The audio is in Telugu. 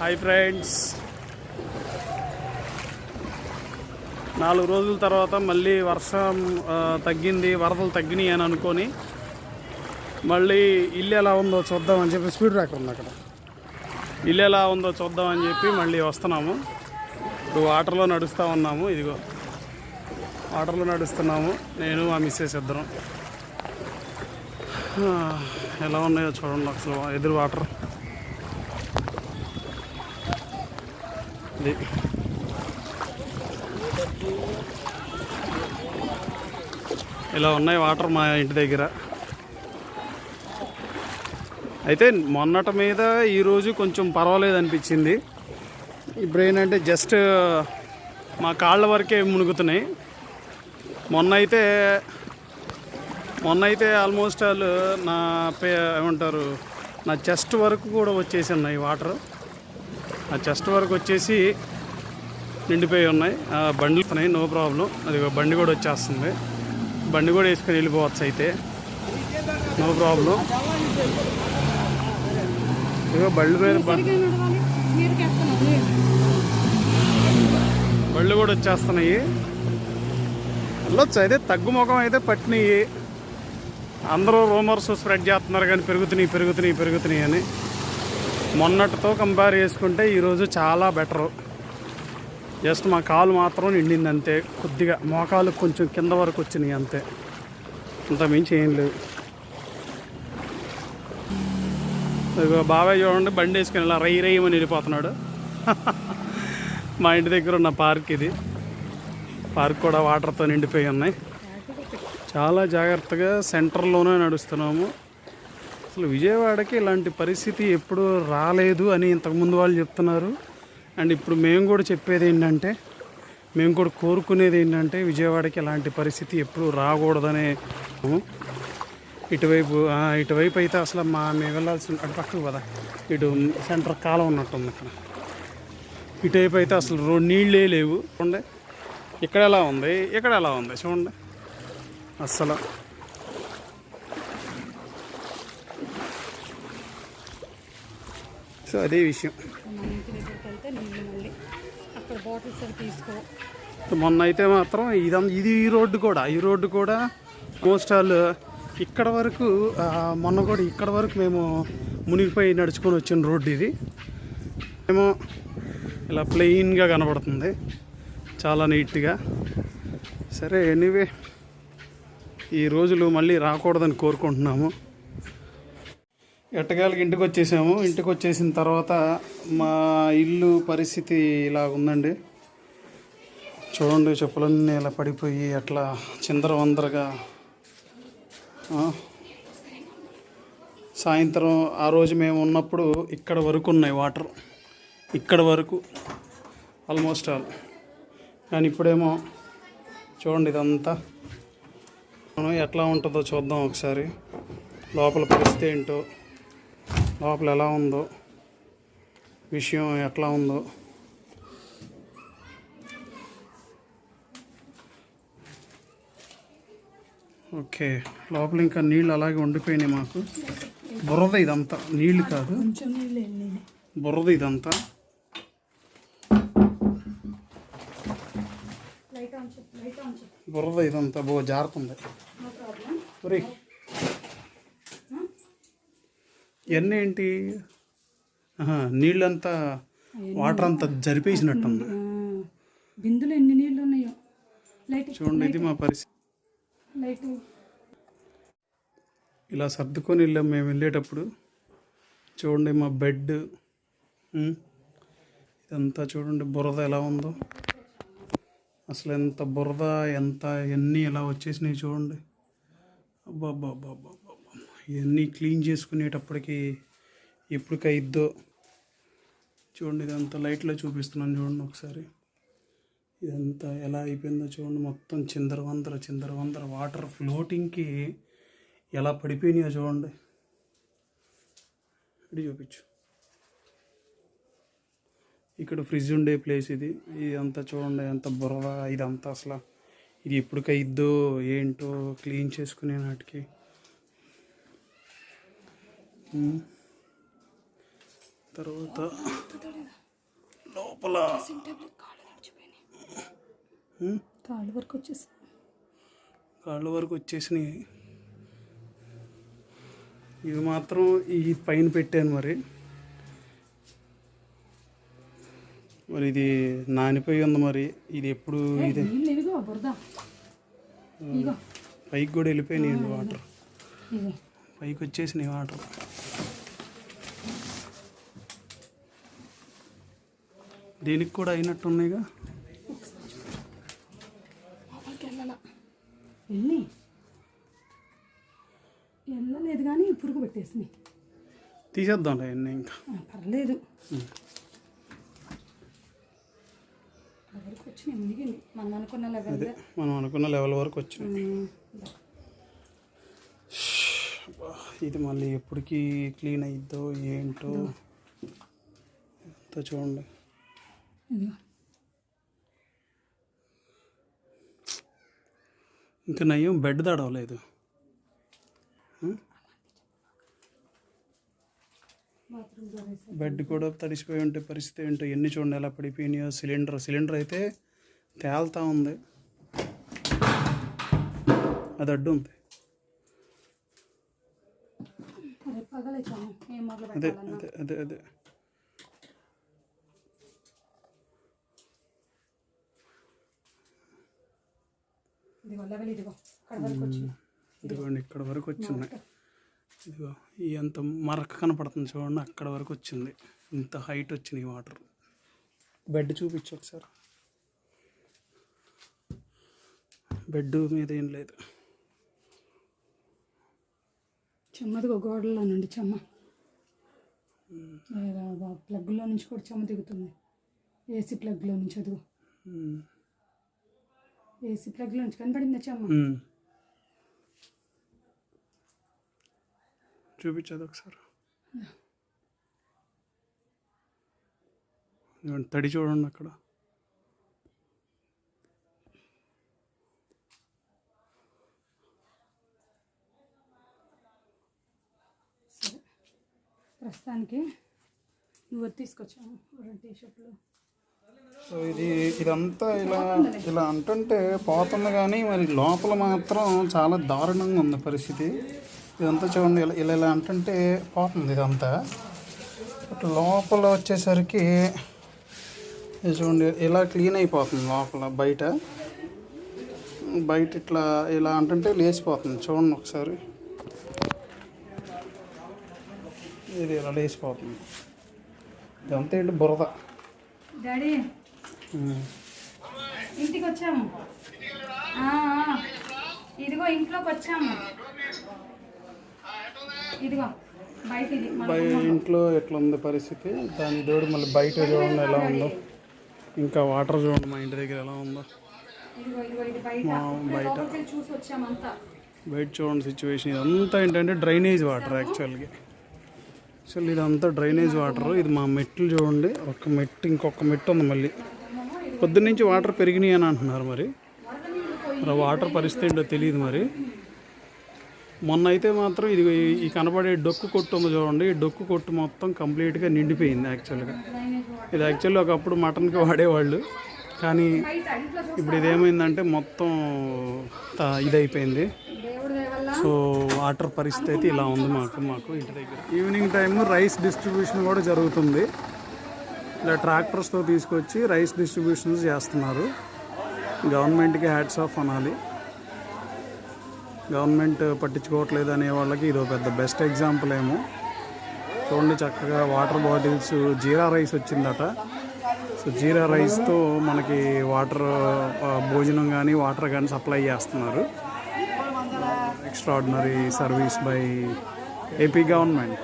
Hi friends. నాలుగు రోజుల తర్వాత మళ్ళీ వర్షం తగ్గింది వరదలు తగ్గినాయి అని అనుకొని మళ్ళీ ఇల్లు ఎలా ఉందో చూద్దామని చెప్పి స్పీడ్ బ్రేకర్ ఉంది అక్కడ. ఇల్లు ఎలా ఉందో చూద్దామని చెప్పి మళ్ళీ వస్తున్నాము. ఇప్పుడు వాటర్లో నడుస్తూ ఉన్నాము. ఇదిగో వాటర్లో నడుస్తున్నాము. నేను మా మిస్సెస్ ఇద్దరం. ఎలా ఉన్నాయో చూడండి అసలు ఎదురు వాటర్. ఉంది ఇలా ఉన్నాయి వాటర్ మా ఇంటి దగ్గర. అయితే మొన్నట మీద ఈరోజు కొంచెం పర్వాలేదు అనిపించింది. ఇప్పుడు ఏంటంటే జస్ట్ మా కాళ్ళ వరకే మునుగుతున్నాయి. మొన్న అయితే మొన్న అయితే ఆల్మోస్ట్ ఆల్ నా పే ఏమంటారు నా చెస్ట్ వరకు కూడా వచ్చేసి ఉన్నాయి వాటర్. ఆ చెస్ట్ వరకు వచ్చేసి నిండిపోయి ఉన్నాయి. ఆ, బండ్లు ఉన్నాయి నో ప్రాబ్లం అది బండి కూడా వచ్చేస్తుంది. బండి కూడా వేసుకొని వెళ్ళిపోవచ్చు అయితే. నో ప్రాబ్లం ఇదిగో బళ్ళు మీద బళ్ళు కూడా వచ్చేస్తున్నాయి. వెళ్ళొచ్చు. అయితే తగ్గుముఖం అయితే పట్టినాయి. అందరూ రూమర్స్ స్ప్రెడ్ చేస్తున్నారు కానీ పెరుగుతున్నాయి పెరుగుతున్నాయి పెరుగుతున్నాయి అని. మొన్నటితో కంపేర్ చేసుకుంటే ఈరోజు చాలా బెటరు జస్ట్ మా కాలు మాత్రం నిండింది అంతే. కొద్దిగా మోకాలు కొంచెం కింద వరకు వచ్చినాయి అంతే. అంత మించి ఏం లేదు ఇదిగో బాబాయ్ చూడండి బండి వేసుకుని ఇలా రై రయ్యమని వెళ్ళిపోతున్నాడు. మా ఇంటి దగ్గర ఉన్న పార్క్ ఇది. పార్క్ కూడా వాటర్తో నిండిపోయి ఉన్నాయి. చాలా జాగ్రత్తగా సెంటర్లోనే నడుస్తున్నాము. అసలు విజయవాడకి ఇలాంటి పరిస్థితి ఎప్పుడు రాలేదు అని ఇంతకుముందు వాళ్ళు చెప్తున్నారు. అండ్ ఇప్పుడు మేము కూడా చెప్పేది ఏంటంటే మేము కూడా కోరుకునేది ఏంటంటే విజయవాడకి ఇలాంటి పరిస్థితి ఎప్పుడు రాకూడదనే ఇటువైపు ఇటువైపు అయితే అసలు మా మేము వెళ్ళాల్సిన అటు పక్కకు కదా ఇటు సెంటర్ కాలం ఉన్నట్టుంది ఇక్కడ. ఇటువైపు అయితే అసలు రోడ్ నీళ్ళే లేవు. చూడండి ఇక్కడ ఎలా ఉంది ఇక్కడ ఎలా ఉంది చూడండి. అస్సలు సో అదే విషయం. మన ఇంటి దగ్గరికి వెళ్తే నీళ్ళు మళ్ళీ అక్కడ బాటిల్స్ అవి తీసుకో. మొన్న అయితే మాత్రం ఇదం ఇది ఈ రోడ్డు కూడా ఈ రోడ్డు కూడా మోస్ట్ ఆల్ ఇక్కడ వరకు మొన్న కూడా ఇక్కడ వరకు మేము మునిగిపోయి నడుచుకొని వచ్చిన రోడ్డు ఇది. ఏమో ఇలా ప్లెయిన్గా కనబడుతుంది. చాలా నీట్గా. సరే ఎనీవే ఈ రోజులు మళ్ళీ రాకూడదని కోరుకుంటున్నాము. ఎట్టగాలకి ఇంటికి వచ్చేసాము ఇంటికి వచ్చేసిన తర్వాత మా ఇల్లు పరిస్థితి ఇలా ఉందండి. చూడండి చెప్పులన్నీ ఇలా పడిపోయి అట్లా చిందరవందరగా సాయంత్రం ఆ రోజు మేము ఉన్నప్పుడు ఇక్కడ వరకు ఉన్నాయి వాటర్. ఇక్కడ వరకు ఆల్మోస్ట్ ఆల్. కానీ ఇప్పుడేమో చూడండి ఇదంతా. మనం ఎట్లా ఉంటుందో చూద్దాం ఒకసారి. లోపల పరిస్థితి ఏంటో. లోపల ఎలా ఉందో విషయం ఎట్లా ఉందో. ఓకే లోపల ఇంకా నీళ్ళు అలాగే ఉండిపోయినాయి మాకు. బురద ఇదంతా నీళ్ళు కాదు. బురద ఇదంతా. బురద ఇదంతా బో జారుతుంది నో ప్రాబ్లం ఒరే ఇవన్నీ ఏంటి నీళ్ళంతా వాటర్ అంతా జరిపేసినట్టుంది. బిందులు ఎన్ని నీళ్ళు ఉన్నాయో లైట్ చూడండి ఇది మా పరిస్థితి. లైట్ ఇలా సర్దుకొని వెళ్ళాం మేము వెళ్ళేటప్పుడు. చూడండి మా బెడ్. ఇదంతా చూడండి బురద ఎలా ఉందో. అసలు ఎంత బురద ఎంత ఎన్ని ఎలా వచ్చేసినాయి చూడండి. అబ్బా అబ్బా అబ్బా అబ్బా. ఇవన్నీ క్లీన్ చేసుకునేటప్పటికి ఎప్పటికైద్దో చూడండి ఇదంతా లైట్లో చూపిస్తున్నాను చూడండి ఒకసారి. ఇదంతా ఎలా అయిపోయిందో చూడండి మొత్తం చిందరవందర చిందరవందర వాటర్ ఫ్లోటింగ్కి ఎలా పడిపోయినాయో చూడండి. ఇది చూపించు. ఇక్కడ ఫ్రిడ్జ్ ఉండే ప్లేస్ ఇది. ఇదంతా చూడండి ఎంత బురద ఇదంతా అసలు. ఇది ఎప్పటికైద్దో ఏంటో క్లీన్ చేసుకునే నాటికి. తర్వాత లోపల కాళ్ళు వరకు వచ్చేసి. కాళ్ళ వరకు వచ్చేసినాయి. ఇది మాత్రం ఈ పైన పెట్టాను మరి. మరి ఇది నానిపోయి ఉంది మరి. ఇది ఎప్పుడు ఇది? పైకి కూడా వెళ్ళిపోయినాయండి వాటర్. పైకి వచ్చేసినాయి వాటర్. దీనికి కూడా అయినట్టున్నాయిగా? లోపలికి వెళ్ళాల వెళ్ళి వెళ్ళలేదు కానీ పురుగు పెట్టేసింది. తీసేద్దాం అవన్నీ ఇంకా. పర్లేదు. ఇక్కడ వరకు వచ్చినాయి మునిగింది మనం అనుకున్న లెవెల్ అదే మనం అనుకున్న లెవెల్ వరకు అబ్బా, ఇది మళ్ళీ ఎప్పటికీ క్లీన్ అయిద్దో ఏంటో? అంతా చూడండి. ఇంకా నయ్యం బెడ్ తడవలేదు. బెడ్ కూడా తడిసిపోయి ఉంటే పరిస్థితి ఏంటో ఎన్ని చూడండి ఎలా పడిపోయినాయో. సిలిండర్ సిలిండర్ అయితే తేలుతా ఉంది. అది అడ్డు ఉంది. అదే అదే అదే అదే. ఇదిగో లెవెల్ ఇదిగో ఇక్కడ వరకు వచ్చి ఇదిగోండి ఇక్కడ వరకు వచ్చింది. ఇదిగో ఈ ఎంత మరక కనపడుతుంది చూడండి అక్కడ వరకు వచ్చింది. ఇంత హైట్ వచ్చినాయి వాటర్. బెడ్ చూపించు ఒకసారి. బెడ్ మీద ఏం లేదు. చెమ్మదిగో గోడలో నుండి చెమ్మ. ప్లగ్లో నుంచి కూడా చెమ్మ దిగుతుంది. ఏసీ ప్లగ్లో నుంచి అదిగో. ఏసీ ప్లగ్లో నుంచి కనపడిందా ఉమ్. చూపించదు ఒకసారి. తడి చూడండి అక్కడ. సరే. ప్రస్తుతానికి నువ్వు రెండు టీ షర్ట్లు సో ఇది ఇదంతా ఇలా ఇలా అంటుంటే పోతుంది కానీ మరి లోపల మాత్రం చాలా దారుణంగా ఉంది పరిస్థితి. ఇదంతా చూడండి ఇలా ఇలా ఇలా అంటుంటే పోతుంది ఇదంతా. బట్ లోపల వచ్చేసరికి చూడండి ఇలా క్లీన్ అయిపోతుంది లోపల బయట. బయట ఇట్లా ఇలా అంటుంటే లేచిపోతుంది. చూడండి ఒకసారి. ఇది ఇలా లేచిపోతుంది. ఇదంతా ఏంటి బురద? డాడీ ఇంటికి వచ్చాము. ఇదిగో ఇంట్లోకి వచ్చాము ఇదిగో బయట ఇది ఇంట్లో ఎట్లా ఉంది పరిస్థితి? దాని తోడు మళ్ళీ బయట చూడండి ఎలా ఉందో? ఇంకా వాటర్ చూడండి మా ఇంటి దగ్గర ఎలా ఉందో? బయట. బయట. చూడండి సిచ్యువేషన్ ఇదంతా ఏంటంటే డ్రైనేజ్ వాటర్ యాక్చువల్గా అసలు ఇదంతా డ్రైనేజ్ వాటర్. ఇది మా మెట్లు చూడండి ఒక మెట్టు ఇంకొక మెట్టు ఉంది మళ్ళీ. పొద్దున్నుంచి వాటర్ పెరిగినాయి అని అంటున్నారు మరి. మరి వాటర్ పరిస్థితి ఏంటో తెలియదు మరి. మొన్న అయితే మాత్రం ఇది ఈ కనబడే డొక్కు కొట్టు ఉంది చూడండి. ఈ డొక్కు కొట్టు మొత్తం కంప్లీట్గా నిండిపోయింది యాక్చువల్గా. ఇది యాక్చువల్లీ ఒకప్పుడు మటన్కి వాడేవాళ్ళు. కానీ ఇప్పుడు ఇదేమైందంటే మొత్తం ఇదైపోయింది. సో వాటర్ పరిస్థితి అయితే ఇలా ఉంది మాకు మాకు ఇంటి దగ్గర. ఈవినింగ్ టైం రైస్ డిస్ట్రిబ్యూషన్ కూడా జరుగుతుంది. ఇలా ట్రాక్టర్స్తో తీసుకొచ్చి రైస్ డిస్ట్రిబ్యూషన్స్ చేస్తున్నారు. గవర్నమెంట్కి హ్యాట్స్ ఆఫ్ అనాలి. గవర్నమెంట్ పట్టించుకోవట్లేదు అనే వాళ్ళకి ఇది ఒక పెద్ద బెస్ట్ ఎగ్జాంపుల్ ఏమో. చూడండి చక్కగా వాటర్ బాటిల్స్ జీరా రైస్ వచ్చిందట. సో జీరా రైస్తో మనకి వాటర్ భోజనం కానీ వాటర్ కానీ సప్లై చేస్తున్నారు. Extraordinary service by AP government.